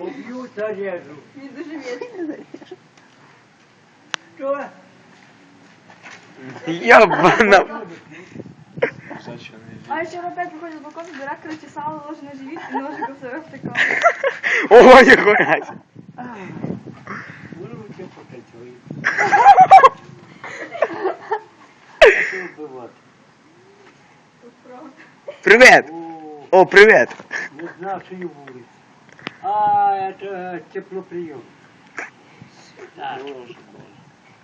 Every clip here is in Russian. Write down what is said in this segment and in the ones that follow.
Уб'ю, зарежу. Він дуже вірить. Що? Йобана. А ще опять виходить з балкону, бере, короче, сало ложить на живіт і ножиком себе втикає. Ой, ніхуя. Руки покачуй. Що вбивати? Тут правда. Привіт. О, О, привіт. не з нашої вулиці. А, це теплоприйом. Так.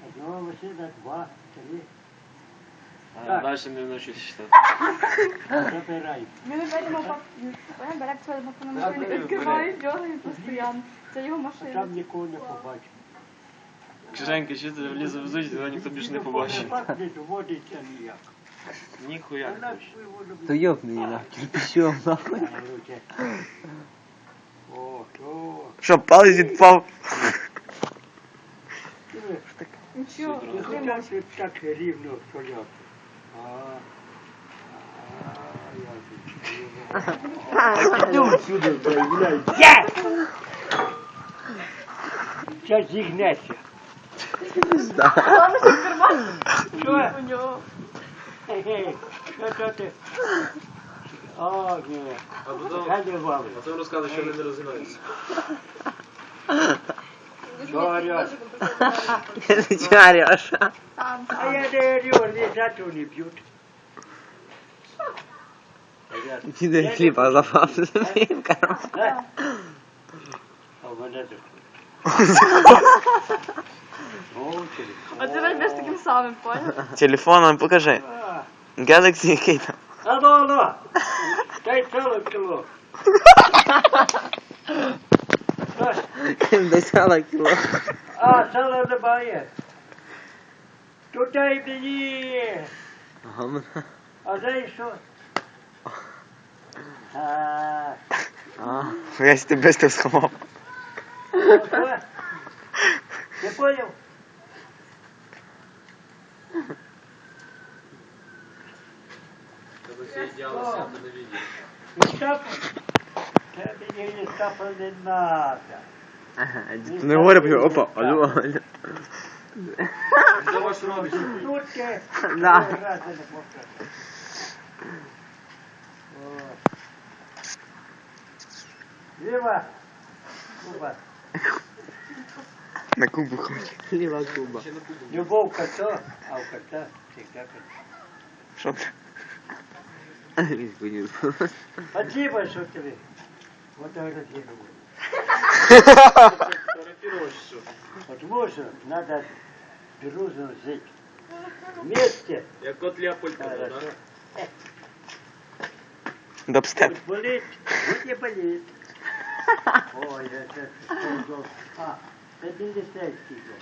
Одного машина, два, три. А дальше не навчусь читати. Забирай. Він опять мав він бере своє на машину, відкриває, дьогає постійно. Це його А машина. там нікого не побачив. Женька, чи ти влізе в зуть, тоді ніхто більше не побачить. Так не доводиться ніяк. Ніхуя Вона не хоче. свою воду То ёбни її нахуй, кирпичом нахуй. на руке. О, о. Що, палець відпав? Диви, Нічого, Ти не хочеш може. тут так рівно стояти. А, а, я тут. сюди, блядь. Є! Зараз зігнеться. Головне, що карман Що? у О, ні. А потім, Хай не валить. а потім розказує, що вони не розгинаються. Що ореш? Я не чарюш. Там, А там. я не орю, не за то не б'ють. Понятно. Піде хліба запав собі в карман. А? А в мене тут. О, А ти робиш таким самим, понял? Телефоном покажи. А, Galaxy який там? Hello, hello. Great Philip, hello. Can they sound like you love. Ah, tell her to it. Today the year. Muhammad. Are they so? Ah. Ah, jij is de beste op school. на відео. Стапа? Це мені не стапа не надо. ага, ти не говори, потім, опа, алло, алло. Що ваш робиш? Тут ти. Да. Ой, раз не покажу. О. Ліва. Куба. На кубу хоче. Хліба куба. Ще на кубу. Любов кота, а у кота всегда кот. Що ти? Він поїв. Спасибо, что тебе. Вот это делаю. Фотографіруєш, що? Потому что надо дружно жить. Вместе. Як кот Леопольд, так? Дабстеп. Вот болит, вот не болит. Ой, это что А, это не листайский год.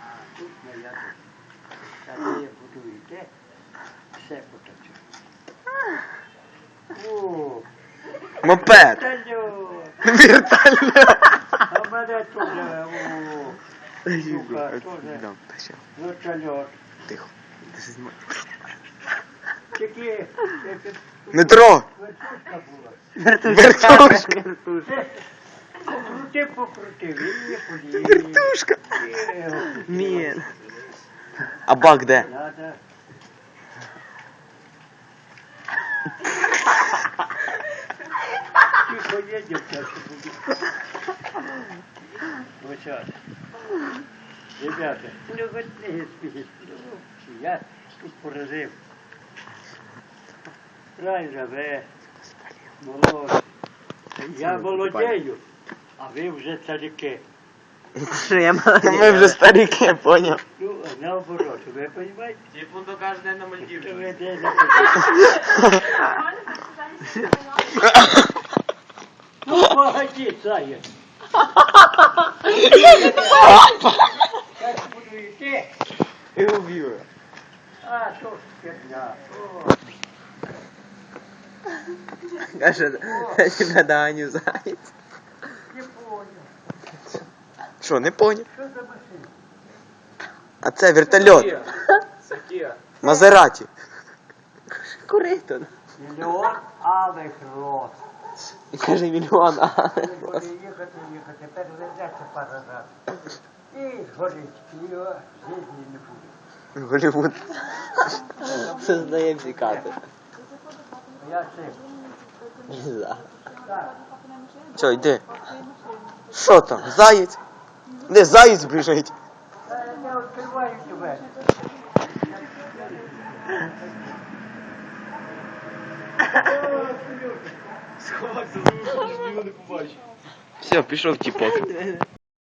А тут моя тут. Когда я буду идти, все поточу. Мопед. Вертолет. А мене теж. Вертолет. Тихо. Метро. Вертушка. Покрути, покрути. Вертушка. Мин. А бак де? Надо. Тихо едем, сейчас будет. Вот сейчас. Ребята, ну вот не спите. Я тут поразив. Правильно, ви молодь. Я молодею, а ви вже царики. Що я Та Ми вже старіки, поняв Ну, а наоборот, ви розумієте? Типу до кожен день на То Мальдівах. ви де не розумієте. Ну, погоди, Сая. Зараз буду йти. І убив. А, що ж херня. О, Каже, тебе Даню заяць. не понял. Що, не поняв? Що за машина? А це вертольот. Це Кія. Мазераті. Коритон. Мільйон алих рот. Каже мільйон алих рот. Їхати, їхати, тепер пару разів. І горить пиво, житні не буде. Голівуд. Все здає втікати. Я чим? За. Що, йди? Що там, заєць? Не заєць біжить. Та Я відкриваю тебе. Сховався за вухом, щоб його не побачив. Все, пішов тіпок.